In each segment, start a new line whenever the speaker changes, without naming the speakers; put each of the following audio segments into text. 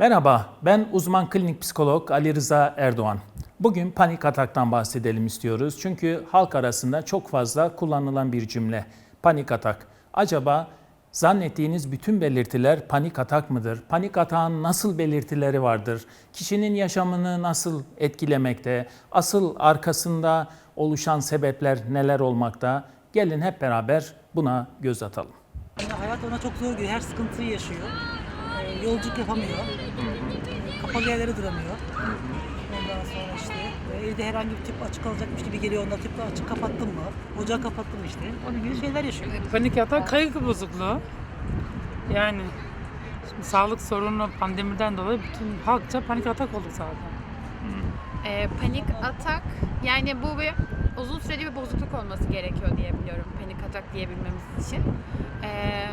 Merhaba, ben uzman klinik psikolog Ali Rıza Erdoğan. Bugün panik ataktan bahsedelim istiyoruz. Çünkü halk arasında çok fazla kullanılan bir cümle. Panik atak. Acaba zannettiğiniz bütün belirtiler panik atak mıdır? Panik atağın nasıl belirtileri vardır? Kişinin yaşamını nasıl etkilemekte? Asıl arkasında oluşan sebepler neler olmakta? Gelin hep beraber buna göz atalım.
Hayat ona çok zor geliyor. Her sıkıntıyı yaşıyor. Yolculuk yapamıyor. Kapalı yerlere duramıyor. Ondan sonra işte e, evde herhangi bir tüp açık kalacakmış gibi geliyor. Onda tüpü açık kapattım mı? Ocağı kapattım işte. Onun gibi şeyler yaşıyor.
Panik atak kaygı bozukluğu. Yani şimdi sağlık sorunu pandemiden dolayı bütün halkça panik atak oldu zaten.
Ee, panik atak yani bu bir uzun süreli bir bozukluk olması gerekiyor diye biliyorum panik atak diyebilmemiz için. Ee,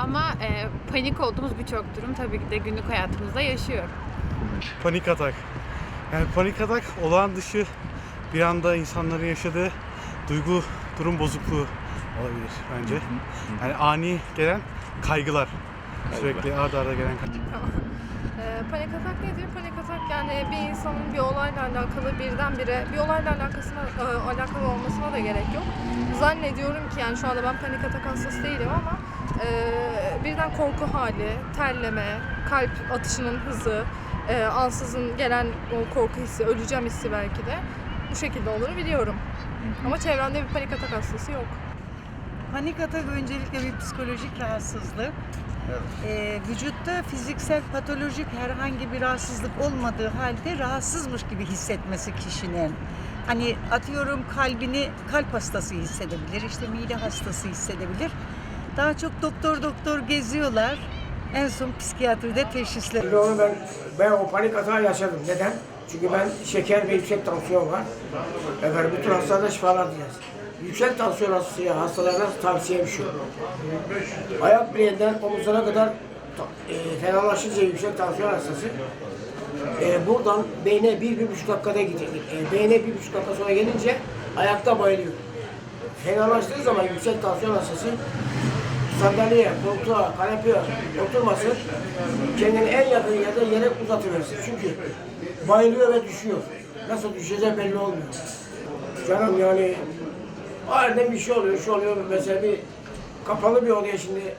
ama e, panik olduğumuz birçok durum tabii ki de günlük hayatımızda yaşıyor.
Panik atak. Yani panik atak olağan dışı bir anda insanların yaşadığı duygu durum bozukluğu olabilir bence. Yani ani gelen kaygılar. Sürekli arda arda gelen kaygılar.
Ee, panik atak nedir? Panik atak yani bir insanın bir olayla alakalı birdenbire bir olayla alakasına, e, alakalı olmasına da gerek yok. Zannediyorum ki yani şu anda ben panik atak hastası değilim ama e, birden korku hali, terleme, kalp atışının hızı, e, ansızın gelen o korku hissi, öleceğim hissi belki de bu şekilde olur biliyorum. Ama çevremde bir panik atak hastası yok.
Panik atak öncelikle bir psikolojik rahatsızlık. Ee, vücutta fiziksel patolojik herhangi bir rahatsızlık olmadığı halde rahatsızmış gibi hissetmesi kişinin. Hani atıyorum kalbini kalp hastası hissedebilir, işte mide hastası hissedebilir. Daha çok doktor doktor geziyorlar. En son psikiyatride teşhisler.
Onu ben, ben o panik atağı yaşadım. Neden? Çünkü ben şeker ve yüksek tansiyon var. Efendim bütün hastalarda şifalar dileriz. Yüksek tansiyon hastası hastalarına tavsiyem şu. Ayak bileğinden omuzlara kadar e, fenalaşınca yüksek tansiyon hastası e, buradan beyne bir, bir buçuk dakikada gidiyor. E, beyne bir buçuk dakika sonra gelince ayakta bayılıyor. Fenalaştığı zaman yüksek tansiyon hastası sandalyeye, koltuğa, kanepeye oturmasın. Kendini en yakın yerde yere uzatıversin. Çünkü bayılıyor ve düşüyor. Nasıl düşeceği belli olmuyor. Canım yani aniden bir şey oluyor, şu oluyor. Mesela bir kapalı bir odaya şimdi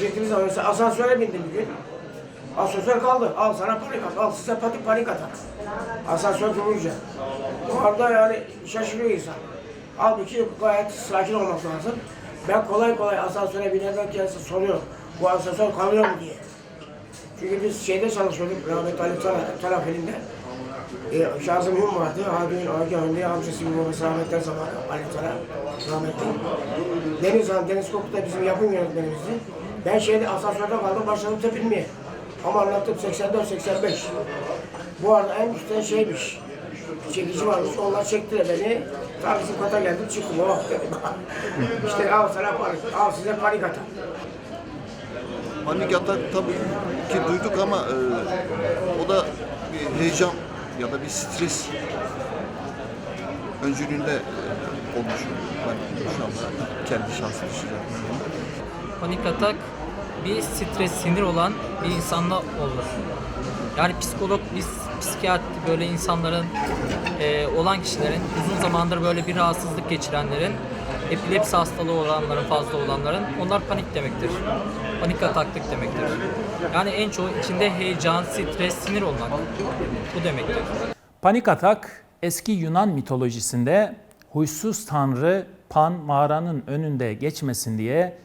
girdiğiniz zaman mesela asansöre bindim bir gün. Asansör kaldı. Al sana panik atak. Al size panik, panik atak. Asansör durunca. O anda yani şaşırıyor insan. Halbuki gayet sakin olmak lazım. Ben kolay kolay asansöre binerken kendisi soruyor. Bu asansör kalıyor mu diye. Çünkü biz şeyde çalışıyorduk. Rahmetli Ali Tara- Tarafeli'nde. E, Şazım Hüm vardı. Abimin Agahü'nde amcası gibi babası rahmetler zamanı. Ali Tara rahmetli. Deniz Han, Deniz Kokut bizim yapım yönetmenimizdi. Ben şeyde asansörde kaldım. Başladım tepinmeye. Ama anlattım 84-85. Bu arada en üstte şeymiş. Çekici varmış. Onlar çektiler beni. Tabii bizim kata geldim çıktım. Oh dedim. işte al sana panik. Al size panik atak.
Panik atak tabii ki duyduk ama e, o da bir heyecan ya da bir stres öncülüğünde e, olmuş. Ben şu anda kendi şahsi düşüncem.
Panik atak bir stres, sinir olan bir insanla olur. Yani psikolog, biz psikiyatri böyle insanların e, olan kişilerin uzun zamandır böyle bir rahatsızlık geçirenlerin epilepsi hastalığı olanların fazla olanların onlar panik demektir. Panik ataklık demektir. Yani en çoğu içinde heyecan, stres, sinir olmak bu demektir.
Panik atak eski Yunan mitolojisinde huysuz tanrı Pan mağaranın önünde geçmesin diye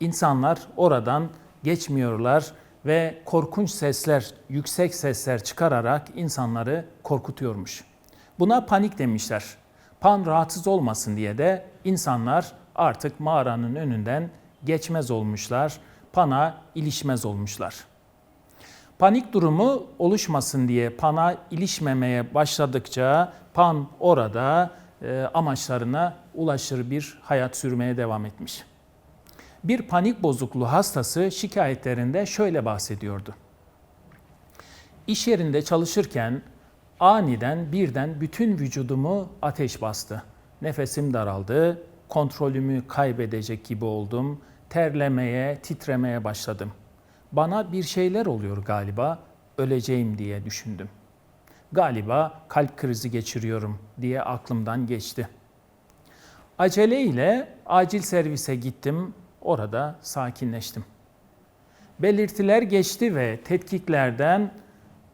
insanlar oradan geçmiyorlar ve korkunç sesler, yüksek sesler çıkararak insanları korkutuyormuş. Buna panik demişler. Pan rahatsız olmasın diye de insanlar artık mağaranın önünden geçmez olmuşlar, Pan'a ilişmez olmuşlar. Panik durumu oluşmasın diye Pan'a ilişmemeye başladıkça Pan orada e, amaçlarına ulaşır bir hayat sürmeye devam etmiş. Bir panik bozukluğu hastası şikayetlerinde şöyle bahsediyordu. İş yerinde çalışırken aniden birden bütün vücudumu ateş bastı. Nefesim daraldı, kontrolümü kaybedecek gibi oldum, terlemeye, titremeye başladım. Bana bir şeyler oluyor galiba, öleceğim diye düşündüm. Galiba kalp krizi geçiriyorum diye aklımdan geçti. Aceleyle acil servise gittim, orada sakinleştim. Belirtiler geçti ve tetkiklerden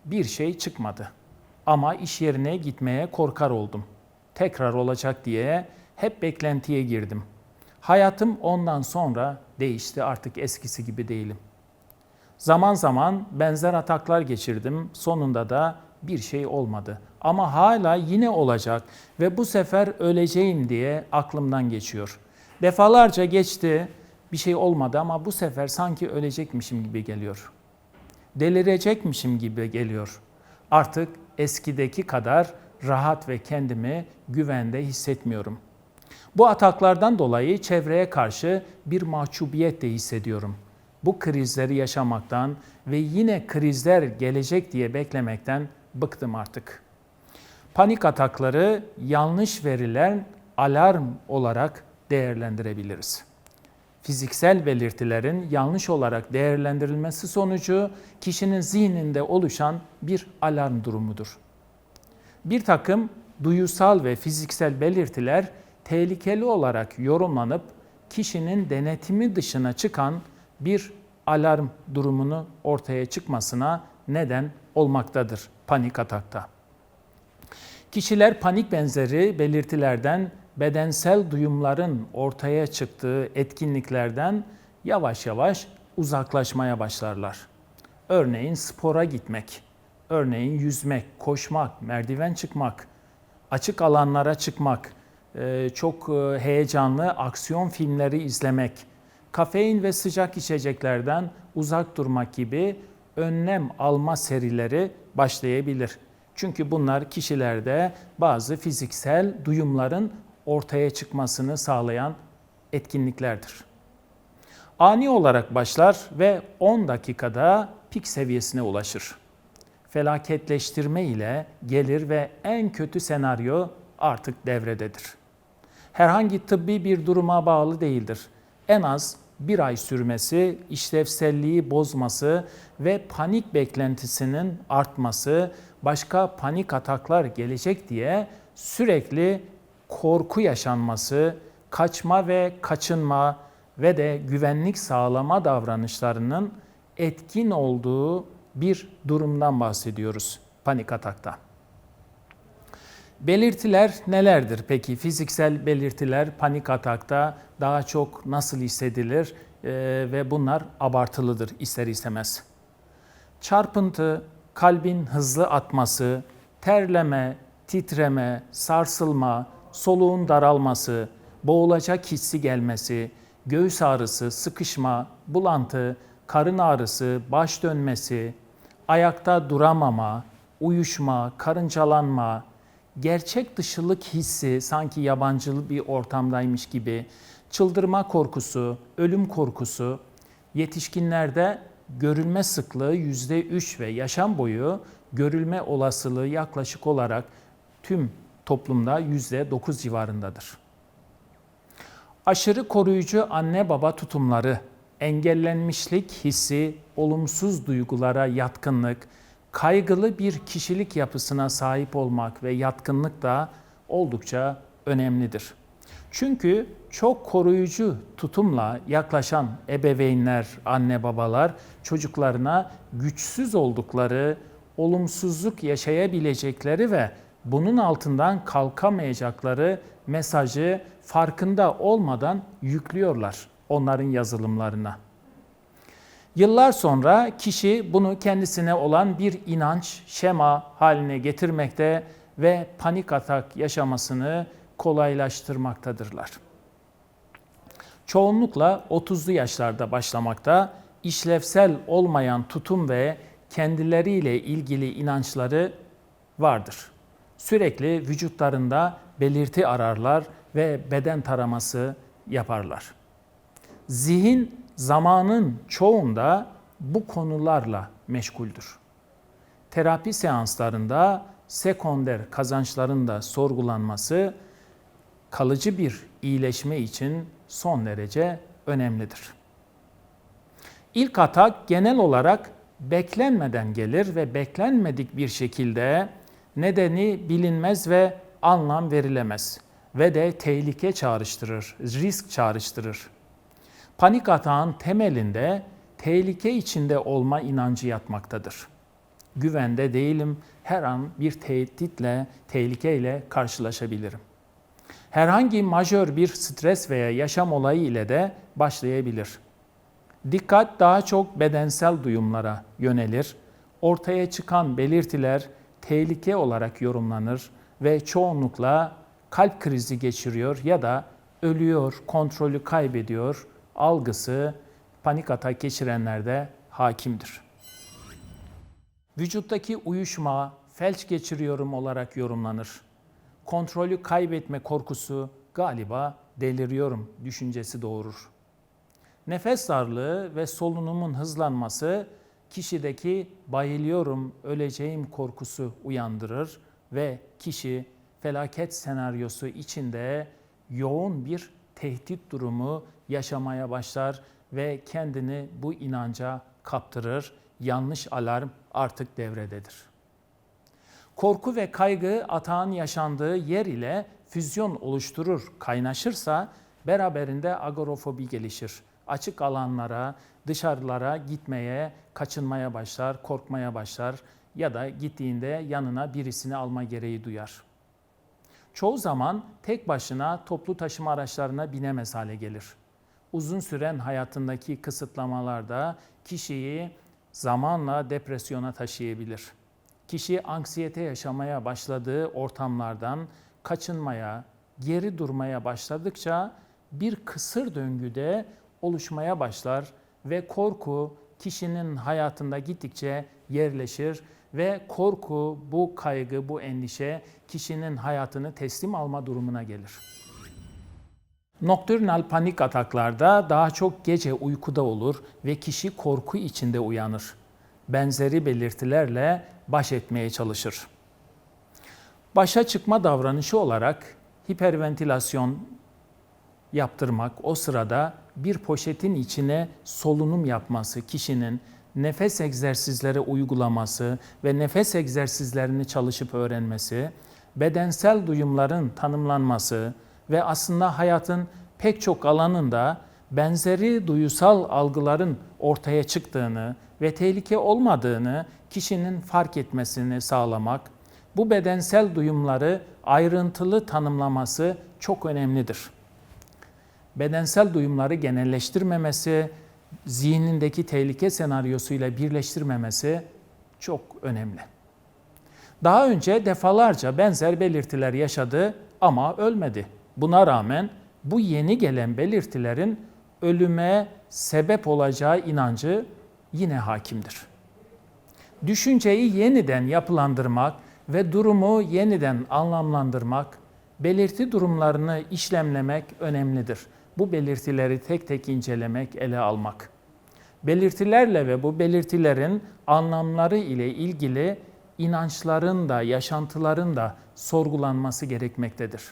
bir şey çıkmadı. Ama iş yerine gitmeye korkar oldum. Tekrar olacak diye hep beklentiye girdim. Hayatım ondan sonra değişti artık eskisi gibi değilim. Zaman zaman benzer ataklar geçirdim. Sonunda da bir şey olmadı. Ama hala yine olacak ve bu sefer öleceğim diye aklımdan geçiyor. Defalarca geçti, bir şey olmadı ama bu sefer sanki ölecekmişim gibi geliyor. Delirecekmişim gibi geliyor. Artık eskideki kadar rahat ve kendimi güvende hissetmiyorum. Bu ataklardan dolayı çevreye karşı bir mahcubiyet de hissediyorum. Bu krizleri yaşamaktan ve yine krizler gelecek diye beklemekten bıktım artık. Panik atakları yanlış verilen alarm olarak değerlendirebiliriz. Fiziksel belirtilerin yanlış olarak değerlendirilmesi sonucu kişinin zihninde oluşan bir alarm durumudur. Bir takım duyusal ve fiziksel belirtiler tehlikeli olarak yorumlanıp kişinin denetimi dışına çıkan bir alarm durumunu ortaya çıkmasına neden olmaktadır panik atakta. Kişiler panik benzeri belirtilerden bedensel duyumların ortaya çıktığı etkinliklerden yavaş yavaş uzaklaşmaya başlarlar. Örneğin spora gitmek, örneğin yüzmek, koşmak, merdiven çıkmak, açık alanlara çıkmak, e, çok e, heyecanlı aksiyon filmleri izlemek, kafein ve sıcak içeceklerden uzak durmak gibi önlem alma serileri başlayabilir. Çünkü bunlar kişilerde bazı fiziksel duyumların ortaya çıkmasını sağlayan etkinliklerdir. Ani olarak başlar ve 10 dakikada pik seviyesine ulaşır. Felaketleştirme ile gelir ve en kötü senaryo artık devrededir. Herhangi tıbbi bir duruma bağlı değildir. En az bir ay sürmesi, işlevselliği bozması ve panik beklentisinin artması, başka panik ataklar gelecek diye sürekli korku yaşanması, kaçma ve kaçınma ve de güvenlik sağlama davranışlarının etkin olduğu bir durumdan bahsediyoruz panik atakta. Belirtiler nelerdir peki? Fiziksel belirtiler panik atakta daha çok nasıl hissedilir Ee, ve bunlar abartılıdır ister istemez. Çarpıntı, kalbin hızlı atması, terleme, titreme, sarsılma, soluğun daralması, boğulacak hissi gelmesi, göğüs ağrısı, sıkışma, bulantı, karın ağrısı, baş dönmesi, ayakta duramama, uyuşma, karıncalanma, gerçek dışılık hissi sanki yabancı bir ortamdaymış gibi, çıldırma korkusu, ölüm korkusu, yetişkinlerde görülme sıklığı %3 ve yaşam boyu görülme olasılığı yaklaşık olarak tüm toplumda %9 civarındadır. Aşırı koruyucu anne baba tutumları, engellenmişlik hissi, olumsuz duygulara yatkınlık, kaygılı bir kişilik yapısına sahip olmak ve yatkınlık da oldukça önemlidir. Çünkü çok koruyucu tutumla yaklaşan ebeveynler, anne babalar çocuklarına güçsüz oldukları, olumsuzluk yaşayabilecekleri ve bunun altından kalkamayacakları mesajı farkında olmadan yüklüyorlar onların yazılımlarına. Yıllar sonra kişi bunu kendisine olan bir inanç, şema haline getirmekte ve panik atak yaşamasını kolaylaştırmaktadırlar. Çoğunlukla 30'lu yaşlarda başlamakta, işlevsel olmayan tutum ve kendileriyle ilgili inançları vardır. Sürekli vücutlarında belirti ararlar ve beden taraması yaparlar. Zihin zamanın çoğunda bu konularla meşguldür. Terapi seanslarında sekonder kazançların da sorgulanması kalıcı bir iyileşme için son derece önemlidir. İlk atak genel olarak beklenmeden gelir ve beklenmedik bir şekilde nedeni bilinmez ve anlam verilemez ve de tehlike çağrıştırır, risk çağrıştırır. Panik atağın temelinde tehlike içinde olma inancı yatmaktadır. Güvende değilim, her an bir tehditle, tehlikeyle karşılaşabilirim. Herhangi majör bir stres veya yaşam olayı ile de başlayabilir. Dikkat daha çok bedensel duyumlara yönelir. Ortaya çıkan belirtiler tehlike olarak yorumlanır ve çoğunlukla kalp krizi geçiriyor ya da ölüyor, kontrolü kaybediyor algısı panik atak geçirenlerde hakimdir. Vücuttaki uyuşma, felç geçiriyorum olarak yorumlanır. Kontrolü kaybetme korkusu galiba deliriyorum düşüncesi doğurur. Nefes darlığı ve solunumun hızlanması kişideki bayılıyorum, öleceğim korkusu uyandırır ve kişi felaket senaryosu içinde yoğun bir tehdit durumu yaşamaya başlar ve kendini bu inanca kaptırır. Yanlış alarm artık devrededir. Korku ve kaygı atağın yaşandığı yer ile füzyon oluşturur, kaynaşırsa beraberinde agorofobi gelişir. Açık alanlara, dışarılara gitmeye, kaçınmaya başlar, korkmaya başlar ya da gittiğinde yanına birisini alma gereği duyar. Çoğu zaman tek başına toplu taşıma araçlarına binemez hale gelir. Uzun süren hayatındaki kısıtlamalar da kişiyi zamanla depresyona taşıyabilir. Kişi anksiyete yaşamaya başladığı ortamlardan kaçınmaya, geri durmaya başladıkça bir kısır döngüde oluşmaya başlar ve korku kişinin hayatında gittikçe yerleşir ve korku, bu kaygı, bu endişe kişinin hayatını teslim alma durumuna gelir. Nokturnal panik ataklarda daha çok gece uykuda olur ve kişi korku içinde uyanır. Benzeri belirtilerle baş etmeye çalışır. Başa çıkma davranışı olarak hiperventilasyon yaptırmak, o sırada bir poşetin içine solunum yapması, kişinin nefes egzersizleri uygulaması ve nefes egzersizlerini çalışıp öğrenmesi, bedensel duyumların tanımlanması ve aslında hayatın pek çok alanında benzeri duyusal algıların ortaya çıktığını ve tehlike olmadığını kişinin fark etmesini sağlamak, bu bedensel duyumları ayrıntılı tanımlaması çok önemlidir. Bedensel duyumları genelleştirmemesi, zihnindeki tehlike senaryosuyla birleştirmemesi çok önemli. Daha önce defalarca benzer belirtiler yaşadı ama ölmedi. Buna rağmen bu yeni gelen belirtilerin ölüme sebep olacağı inancı yine hakimdir. Düşünceyi yeniden yapılandırmak ve durumu yeniden anlamlandırmak, belirti durumlarını işlemlemek önemlidir. Bu belirtileri tek tek incelemek, ele almak. Belirtilerle ve bu belirtilerin anlamları ile ilgili inançların da, yaşantıların da sorgulanması gerekmektedir.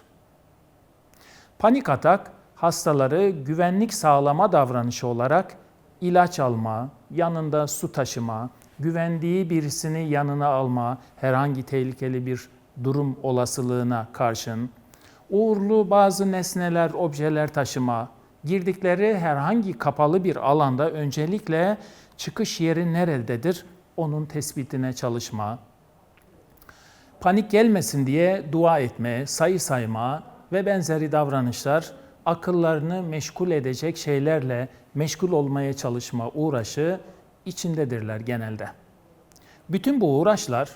Panik atak hastaları güvenlik sağlama davranışı olarak ilaç alma, yanında su taşıma, güvendiği birisini yanına alma, herhangi tehlikeli bir durum olasılığına karşın, uğurlu bazı nesneler, objeler taşıma, girdikleri herhangi kapalı bir alanda öncelikle çıkış yeri nerededir? Onun tespitine çalışma, panik gelmesin diye dua etme, sayı sayma ve benzeri davranışlar akıllarını meşgul edecek şeylerle meşgul olmaya çalışma uğraşı içindedirler genelde. Bütün bu uğraşlar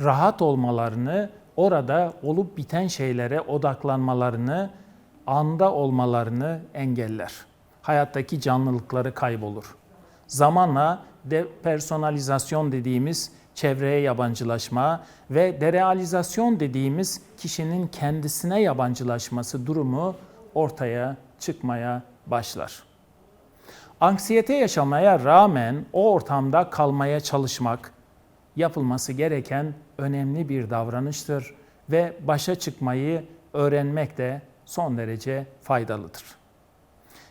rahat olmalarını, orada olup biten şeylere odaklanmalarını, anda olmalarını engeller. Hayattaki canlılıkları kaybolur. Zamanla depersonalizasyon dediğimiz çevreye yabancılaşma ve derealizasyon dediğimiz kişinin kendisine yabancılaşması durumu ortaya çıkmaya başlar. Anksiyete yaşamaya rağmen o ortamda kalmaya çalışmak yapılması gereken önemli bir davranıştır ve başa çıkmayı öğrenmek de son derece faydalıdır.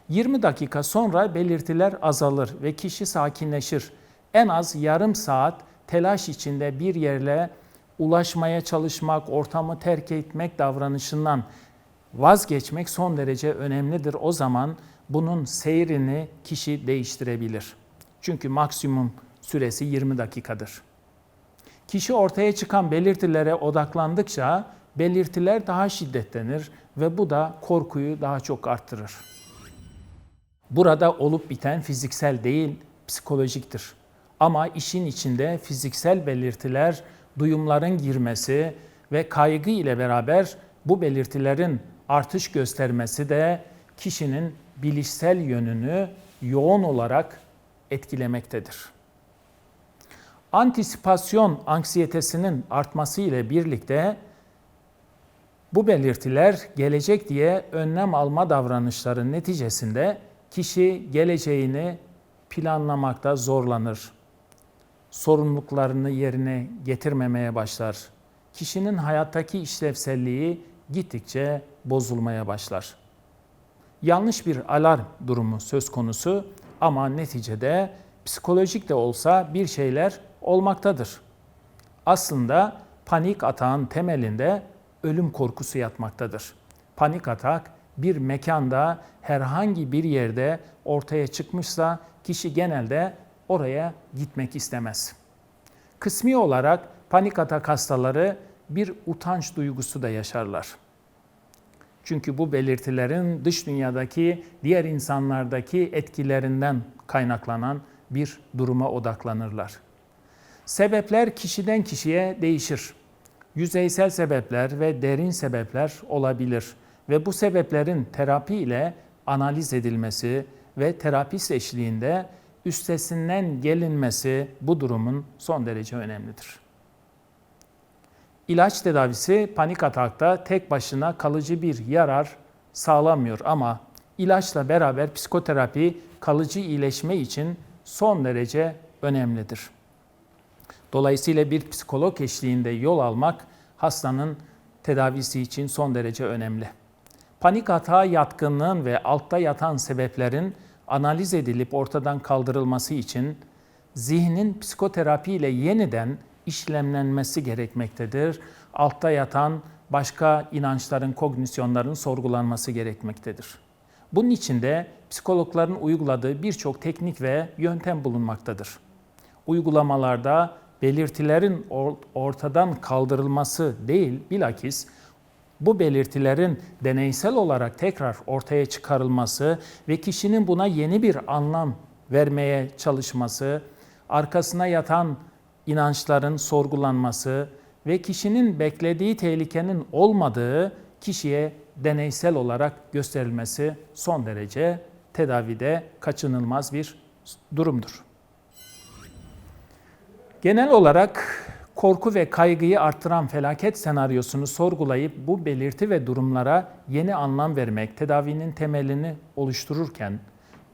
20 dakika sonra belirtiler azalır ve kişi sakinleşir. En az yarım saat telaş içinde bir yerle ulaşmaya çalışmak, ortamı terk etmek davranışından vazgeçmek son derece önemlidir. O zaman bunun seyrini kişi değiştirebilir. Çünkü maksimum süresi 20 dakikadır. Kişi ortaya çıkan belirtilere odaklandıkça belirtiler daha şiddetlenir ve bu da korkuyu daha çok arttırır. Burada olup biten fiziksel değil, psikolojiktir. Ama işin içinde fiziksel belirtiler, duyumların girmesi ve kaygı ile beraber bu belirtilerin artış göstermesi de kişinin bilişsel yönünü yoğun olarak etkilemektedir. Antisipasyon anksiyetesinin artması ile birlikte bu belirtiler gelecek diye önlem alma davranışları neticesinde kişi geleceğini planlamakta zorlanır. Sorumluluklarını yerine getirmemeye başlar. Kişinin hayattaki işlevselliği gittikçe bozulmaya başlar. Yanlış bir alarm durumu söz konusu ama neticede psikolojik de olsa bir şeyler olmaktadır. Aslında panik atağın temelinde ölüm korkusu yatmaktadır. Panik atak bir mekanda herhangi bir yerde ortaya çıkmışsa kişi genelde oraya gitmek istemez. Kısmi olarak panik atak hastaları bir utanç duygusu da yaşarlar. Çünkü bu belirtilerin dış dünyadaki diğer insanlardaki etkilerinden kaynaklanan bir duruma odaklanırlar. Sebepler kişiden kişiye değişir. Yüzeysel sebepler ve derin sebepler olabilir ve bu sebeplerin terapi ile analiz edilmesi ve terapist eşliğinde üstesinden gelinmesi bu durumun son derece önemlidir. İlaç tedavisi panik atakta tek başına kalıcı bir yarar sağlamıyor ama ilaçla beraber psikoterapi kalıcı iyileşme için son derece önemlidir. Dolayısıyla bir psikolog eşliğinde yol almak hastanın tedavisi için son derece önemli. Panik atağa yatkınlığın ve altta yatan sebeplerin analiz edilip ortadan kaldırılması için zihnin psikoterapi ile yeniden işlemlenmesi gerekmektedir. Altta yatan başka inançların, kognisyonların sorgulanması gerekmektedir. Bunun için de psikologların uyguladığı birçok teknik ve yöntem bulunmaktadır. Uygulamalarda belirtilerin ortadan kaldırılması değil, bilakis bu belirtilerin deneysel olarak tekrar ortaya çıkarılması ve kişinin buna yeni bir anlam vermeye çalışması, arkasına yatan inançların sorgulanması ve kişinin beklediği tehlikenin olmadığı kişiye deneysel olarak gösterilmesi son derece tedavide kaçınılmaz bir durumdur. Genel olarak korku ve kaygıyı arttıran felaket senaryosunu sorgulayıp bu belirti ve durumlara yeni anlam vermek tedavinin temelini oluştururken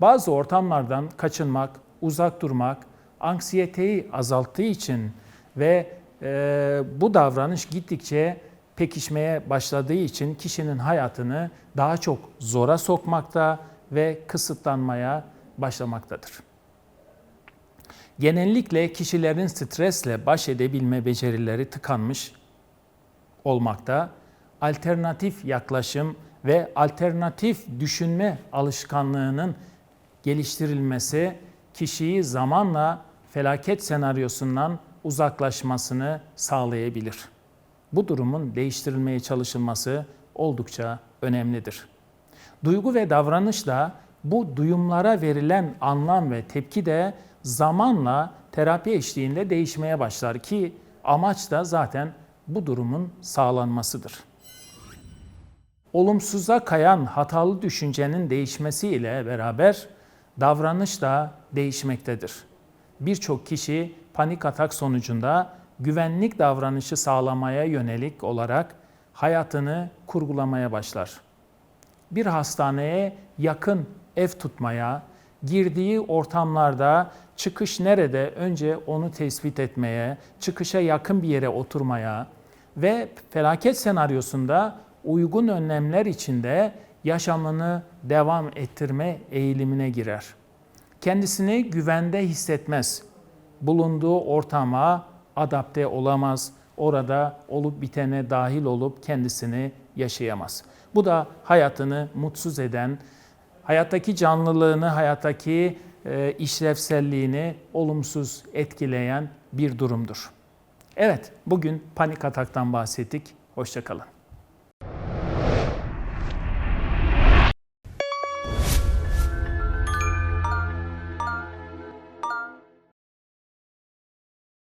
bazı ortamlardan kaçınmak, uzak durmak, anksiyeteyi azalttığı için ve e, bu davranış gittikçe pekişmeye başladığı için kişinin hayatını daha çok zora sokmakta ve kısıtlanmaya başlamaktadır. Genellikle kişilerin stresle baş edebilme becerileri tıkanmış olmakta. Alternatif yaklaşım ve alternatif düşünme alışkanlığının geliştirilmesi kişiyi zamanla felaket senaryosundan uzaklaşmasını sağlayabilir. Bu durumun değiştirilmeye çalışılması oldukça önemlidir. Duygu ve davranışla bu duyumlara verilen anlam ve tepki de zamanla terapi eşliğinde değişmeye başlar ki amaç da zaten bu durumun sağlanmasıdır. Olumsuza kayan hatalı düşüncenin değişmesiyle beraber davranış da değişmektedir. Birçok kişi panik atak sonucunda güvenlik davranışı sağlamaya yönelik olarak hayatını kurgulamaya başlar. Bir hastaneye yakın ev tutmaya, girdiği ortamlarda çıkış nerede önce onu tespit etmeye, çıkışa yakın bir yere oturmaya ve felaket senaryosunda uygun önlemler içinde yaşamını devam ettirme eğilimine girer. Kendisini güvende hissetmez. Bulunduğu ortama adapte olamaz. Orada olup bitene dahil olup kendisini yaşayamaz. Bu da hayatını mutsuz eden, hayattaki canlılığını, hayattaki e, işlevselliğini olumsuz etkileyen bir durumdur. Evet, bugün panik ataktan bahsettik. Hoşçakalın.